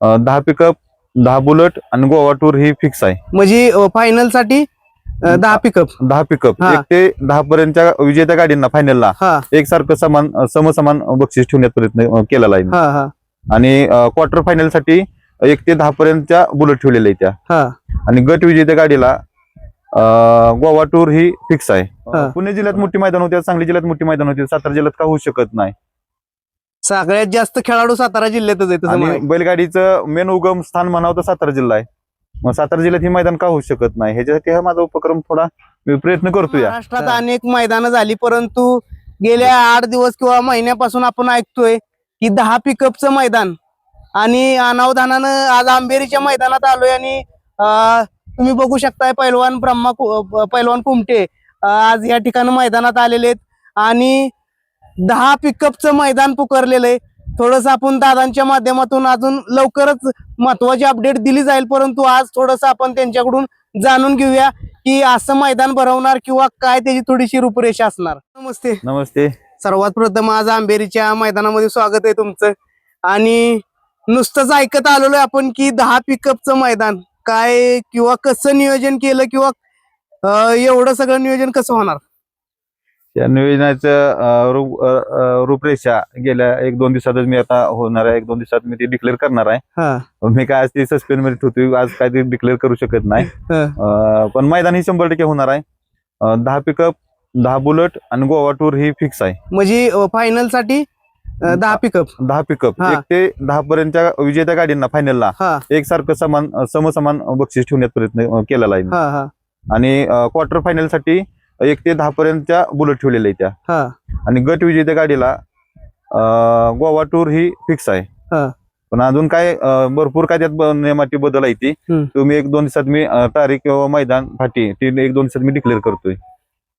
दहा पिकअप दहा बुलेट आणि गोवा टूर ही फिक्स आहे. म्हणजे फायनलसाठी दहा पिकअप दहा पिकअप हा. एक ते दहा पर्यंतच्या विजेत्या गाडींना फायनलला हा. एकसारखं समान समसमान बक्षीस ठेवण्याचा प्रयत्न अं, केलेला आहे. हा हा. आणि क्वार्टर फायनलसाठी एक ते दहा पर्यंतच्या बुलेट ठेवलेल्या आहेत त्या. हा. आणि गट विजेत्या गाडीला अं, गोवा टूर ही फिक्स आहे. हा. पुणे जिल्ह्यात मोठी मैदान होती सांगली जिल्ह्यात मोठी मैदान होती सातारा जिल्ह्यात का होऊ शकत नाही. सगळ्यात जास्त खेळाडू सातारा जिल्ह्यातच आहे तसं आणि म्हणायचं. बैलगाडीचं मेन उगम स्थान म्हणावं तर सातारा जिल्हा आहे. मग सातारा जिल्ह्यात ही मैदान का होऊ शकत नाही? ह्याच्यासाठी हा माझा उपक्रम थोडा मी प्रयत्न करतोय. महाराष्ट्रात अनेक मैदानं झाली परंतु गेल्या आठ दिवस किंवा महिन्यापासून आपण ऐकतोय की दहा पिकअपचं मैदान आणि अनावधानानं आज आंबेरीच्या मैदानात आलोय आणि अं, तुम्ही बघू शकताय पैलवान ब्रह्मा कु- पैलवान कुमटे अं, आज या ठिकाणी मैदानात आलेले आहेत. आणि दहा पिकअपचं मैदान पुकारलेलं आहे. थोडस आपण दादांच्या माध्यमातून अजून लवकरच महत्वाची अपडेट दिली जाईल परंतु आज थोडस आपण त्यांच्याकडून जाणून घेऊया की असं मैदान भरवणार किंवा काय त्याची थोडीशी रूपरेषा असणार. नमस्ते. नमस्ते. सर्वात प्रथम आज आंबेरीच्या मैदानामध्ये स्वागत आहे तुमचं. आणि नुसतंच ऐकत आलेलो आहे आपण की दहा पिकअपचं मैदान काय किंवा कसं नियोजन केलं किंवा एवढं सगळं नियोजन कसं होणार? या नियोजनाचं अं, रू- अं, अं, रूपरेषा गेल्या एक दोन दिवसातच मी आता होणार आहे. एक दोन दिवसात मी ती डिक्लेअर करणार आहे. हा. मी काय आज ती सस्पेंडमध्ये ठेवतोय आज काय ते डिक्लेअर करू शकत नाही. पण मैदान ही शंभर टक्के होणार आहे. दहा पिकअप दहा बुलेट आणि गोवा टूर ही फिक्स आहे. म्हणजे फायनलसाठी दहा पिकअप दहा पिकअप. एक ते दहा पर्यंतच्या विजेत्या गाडींना फायनलला हा. एकसारखं समान समसमान बक्षीस ठेवण्याचा प्रयत्न केलेला आहे. आणि क्वार्टर फायनलसाठी एक ते दहा पर्यंतच्या बुलेट ठेवलेल्या आहेत त्या. हा. आणि गट विजेत्या गाडीला अं, गोवा टूर ही फिक्स आहे. हा. पण अजून काय अं, भरपूर काय त्यात ब- नियमाटी बदल आहे ती. हम्म. तुम्ही एक दोन दिवसात मी अं, तारीख किंवा मैदान फाटी ती एक दोन दिवसात मी डिक्लेअर करतोय.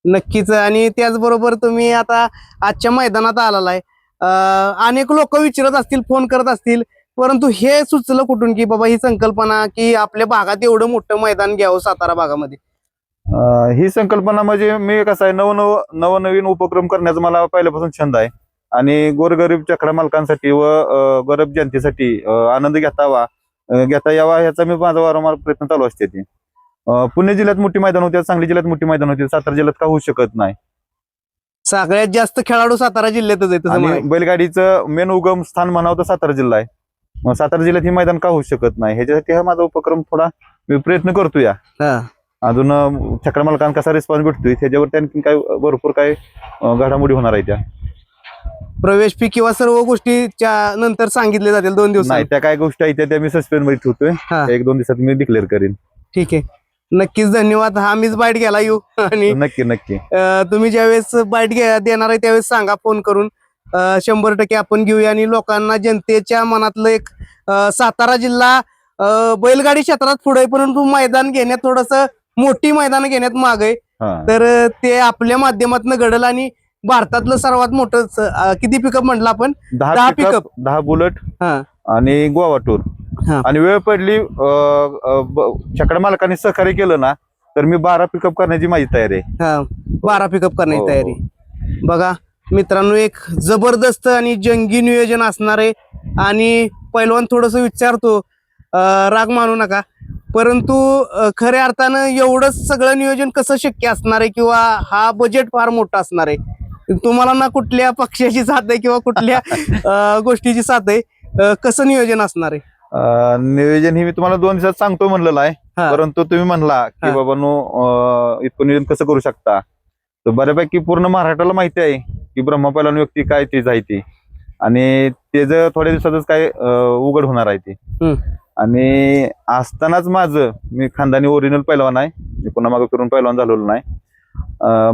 नक्कीच. आणि त्याचबरोबर तुम्ही आता आजच्या मैदानात आलेला आहे. अं, अनेक लोक विचारत असतील फोन करत असतील. परंतु हे सुचलं कुठून की बाबा ही संकल्पना की आपल्या भागात एवढं मोठं मैदान घ्यावं सातारा भागामध्ये? ही संकल्पना म्हणजे मी कसं आहे नवनव नवनवीन उपक्रम करण्याचा मला पहिल्यापासून छंद आहे. आणि गोरगरीब चक्रा मालकांसाठी व गरीब जनतेसाठी आनंद घेतावा घेता यावा ह्याचा मी माझा वारंवार प्रयत्न चालू असते ते. पुणे जिल्ह्यात मोठी मैदान होती सांगली जिल्ह्यात मोठी मैदान होती सातारा जिल्ह्यात का होऊ शकत नाही. सगळ्यात जास्त खेळाडू सातारा जिल्ह्यातच म्हणायचं. बैलगाडीचं मेन उगम स्थान म्हणावं तर सातारा जिल्हा आहे. मग सातारा जिल्ह्यात ही मैदान का होऊ शकत नाही? ह्याच्यासाठी हा माझा उपक्रम थोडा मी प्रयत्न करतोय. हा. अजून चक्र मालकांना कसा रिस्पॉन्स भेटतोय? त्याच्यावरती आणखी काय भरपूर काय घडामोडी होणार आहे त्या. प्रवेश फी किंवा सर्व गोष्टीच्या नंतर सांगितले जातील दोन दिवसांनी नाही त्या काय गोष्टी आहेत त्या- त्या मी सस्पेंडमध्ये ठेवतोय. हा. एक दोन दिवसात मी डिक्लेअर करेन. ठीक आहे. नक्कीच धन्यवाद. हा मीच बाईट घ्यायला येऊ. आणि नक्की नक्की. अं, तुम्ही ज्यावेळेस बाईट घ्या देणार आहे त्यावेळेस सांगा फोन करून. अं, शंभर टक्के आपण घेऊया आणि लोकांना जनतेच्या मनातलं एक अं, सातारा जिल्हा अं, बैलगाडी क्षेत्रात पुढे आहे, परंतु मैदान घेण्यात थोडस मोठी मैदान घेण्यात माग आहे. हा. तर ते आपल्या माध्यमातून घडल आणि भारतातलं सर्वात मोठं स- किती पिकअप म्हटलं आपण? दहा पिकअप. दहा बुलेट हा. आणि गोवा टूर हा. आणि वेळ पडली अं, अं, ब- चक्र मालकांनी सहकार्य केलं ना तर मी बारा पिकअप करण्याची माझी तयारी आहे. हा बारा पिकअप करण्याची हो, तयारी. बघा मित्रांनो एक जबरदस्त आणि जंगी नियोजन असणार आहे. आणि पैलवान थोडस विचारतो अं, राग मानू नका. परंतु खऱ्या अर्थानं एवढंच सगळं नियोजन कसं शक्य असणार आहे किंवा हा बजेट फार मोठा असणार आहे तुम्हाला ना कुठल्या पक्षाची साथ आहे किंवा कुठल्या गोष्टीची साथ आहे कसं नियोजन असणार आहे नियोजन ही मी तुम्हाला दोन दिवसात सांगतो म्हणलेलं आहे. परंतु तुम्ही म्हणला की. बाबा नो इतकं नियोजन कसं करू शकता तर बऱ्यापैकी पूर्ण महाराष्ट्राला माहिती आहे की ब्रह्मा पैलवान व्यक्ती काय ती आणि त्याचं थोड्या दिवसातच काय उघड होणार आहे ती. आणि असतानाच माझं मी खानदानी ओरिजिनल पहिलवान आहे. मी पुन्हा मागं करून पहिलवान झालेलो नाही.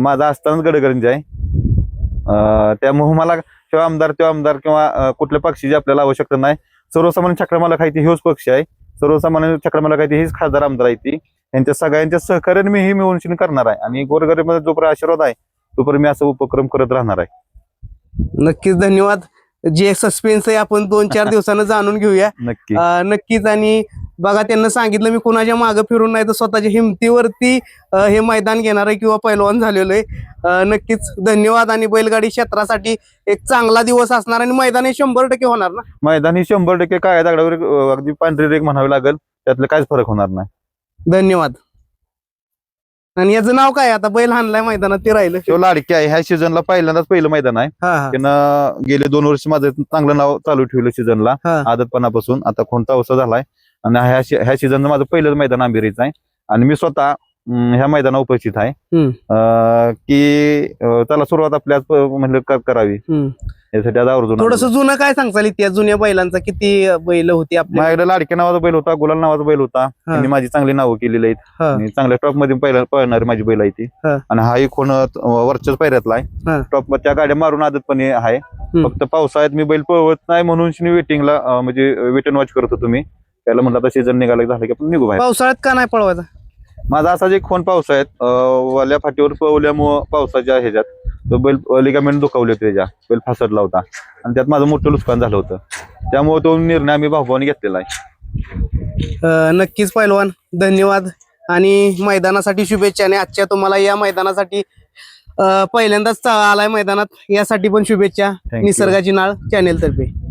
माझा असतानाच गडगरंजी आहे. त्या मोहमाला मला किंवा आमदार किंवा आमदार किंवा कुठल्या पक्षाची आपल्याला आवश्यकता नाही. सर्वसामान्य चक्रमाला काही हेच पक्ष आहे. सर्वसामान्य चक्रमाला काही हेच खासदार आमदार आहे ती. यांच्या सगळ्यांच्या सहकार्याने मी हे मिळून करणार आहे. आणि गोरगरीमध्ये जोपर्यंत आशीर्वाद आहे तोपर्यंत मी असा उपक्रम करत राहणार आहे. नक्कीच धन्यवाद. जे सस्पेन्स आहे आपण दोन चार दिवसानं जाणून घेऊया. नक्की. नक्कीच. आणि बघा त्यांना सांगितलं मी कुणाच्या मागे फिरून नाही तर स्वतःच्या हिमतीवरती हे मैदान घेणार आहे किंवा पैलवान झालेलो आहे. नक्कीच. धन्यवाद. आणि बैलगाडी क्षेत्रासाठी एक चांगला दिवस असणार आणि मैदान हे शंभर टक्के होणार ना? मैदानी शंभर टक्के काय दगडावर अगदी पांढरी रेग म्हणावी लागेल. त्यातलं काहीच फरक होणार नाही. धन्यवाद. आणि याचं नाव काय आता बैल हाणलाय मैदानात ते राहिलं. तो लाडकी आहे. ह्या सीझनला पहिल्यांदाच पहिलं मैदान आहे. हा हा. त्यानं गेले दोन वर्ष माझं चांगलं नाव चालू ठेवलं सीझनला हा. आदतपणापासून. आता कोणता अवसा झालाय? आणि ह्या सी- ह्या सीझनचं माझं पहिलंच मैदान आंबेरीचं आहे. आणि मी स्वतः अं, ह्या मैदानावर उपस्थित आहे. हम्म. अं, की अं, त्याला सुरुवात आपल्याच म्हणलं क- करावी. हम्म. यासाठी आज आवर्जून थोडस जुनं काय सांगचाल इतिहास? जुन्या बैलांचा किती बैल होती आपल्या माझ्याकडे लाडक्या नावाचा बैल होता गुलाल नावाचा बैल होता. त्यांनी माझी चांगली नावं केलेली आहेत. हा. आणि चांगल्या टॉपमध्ये पहिला पळणारी माझी बैल आहे ती. हा. आणि हा एक कोण वरच्याच पैऱ्यातला हा. आहे टॉप त्या गाड्या मारून आदतपणे आहे. हम्म. फक्त पावसाळ्यात मी बैल पळवत नाही म्हणून मी वेटिंगला म्हणजे वेट अँड वॉच करत होतो मी. त्याला म्हणलं आता सीझन निघाला की झालं की आपण निघू बाहेर. पावसाळ्यात का नाही पळवायचा? माझा असाच एक फोन पावसाळ्यात अं, वाल्या फाटीवर पळवल्यामुळं पावसाच्या ह्याच्यात तो बैल लिगामेंट दुखावले होते त्याच्या. बैल फासडला होता. आणि त्यात माझं मोठं नुकसान झालं होतं. त्यामुळे तो निर्णय आम्ही भाऊभावाने घेतलेला आहे. अ, नक्कीच पैलवान. धन्यवाद. आणि मैदानासाठी शुभेच्छा आणि आजच्या तुम्हाला या मैदानासाठी अ, पहिल्यांदाच चा- आलाय मैदानात. यासाठी पण शुभेच्छा. You. निसर्गाची नाळ चॅनेल तर्फे.